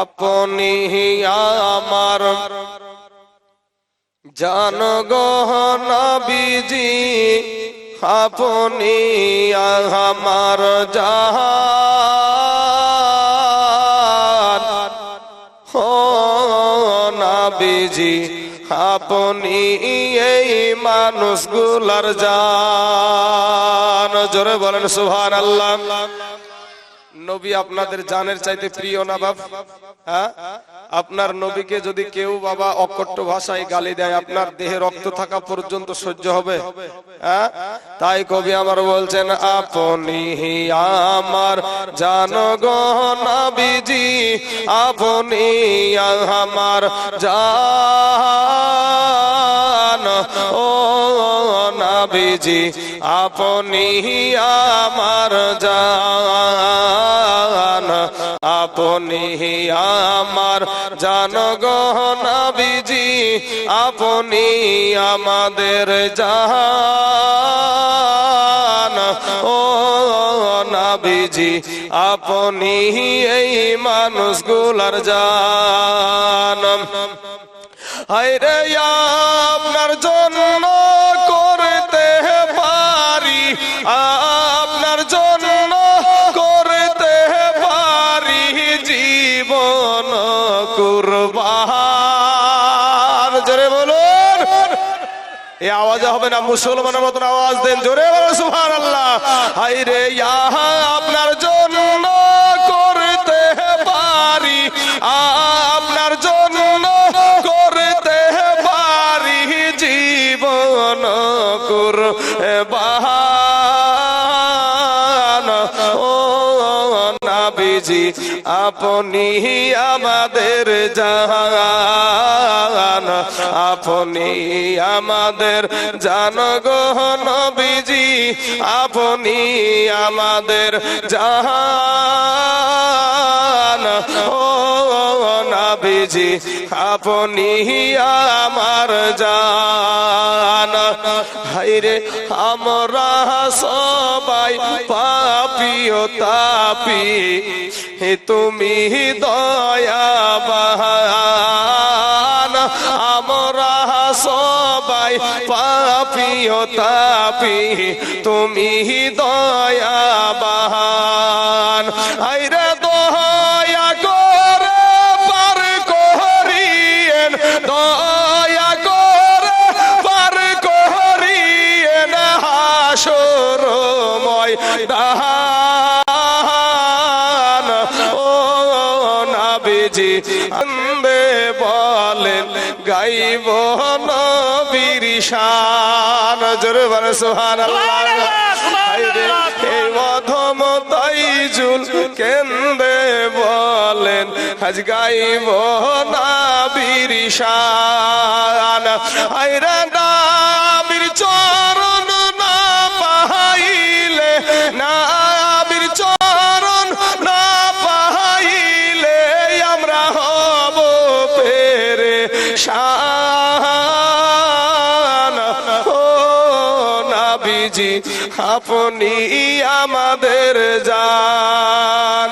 আপনি আমার জান নবীজি আপনি আমার জাহান নবীজি আপনি এই মানুষগুলার জান। জোরে বলেন সুভান আল্লাহ নবী আপনাদের জানের চাইতে প্রিয় না, বাপ? হ্যাঁ? আপনার নবীকে যদি কেউ বাবা অকট্ট ভাষায় গালি দেয়, আপনার দেহে রক্ত থাকা পর্যন্ত সহ্য হবে। হ্যাঁ? তাই কবি আমার বলছেন, আপনি আমার জান নবীজি, আপনি আমার জান ও নবীজি, আপনি আমার জান আপনি আমার জান নবীজি আপনি আমাদের জান ও নবীজি, আপনি এই মানুষগুলার জান হায়রে আপনার জন্য করতে কুরবান। জোরে বলুন। এই আওয়াজে হবে না মুসলমানের মতন আওয়াজ দেন। জোরে বলুন, সুবহানাল্লাহ। হায়রে ইয়া আপনার জন্য করতে পারি। আপনার জন্য করতে পারি জীবন কুরবান। আপনি আমাদের জান আপনি আমাদের জান গো নবীজি, আপনি আমাদের জান ও নবীজি, আপনি আমার জান হাইরে আমরা সবাই পাপিও তাপি। হে তুমি দয়াবান, আমরা সবাই পাপিও তাপি। তুমি দয়াবান হাইরে দয়া করে পার করিয়েন। দয়া হাসরময় দাহান ও নাবিজি আন্দে বলেন, গাইব নবীর শান। জোরে বলে সুবহানাল্লাহ। হায়রে এই অধম তাইজুল কেন্দে বলেন, আজ গাইব নাবির শান। হায়রে, নাবির চরণ নাবিজি আপনি আমাদের জান।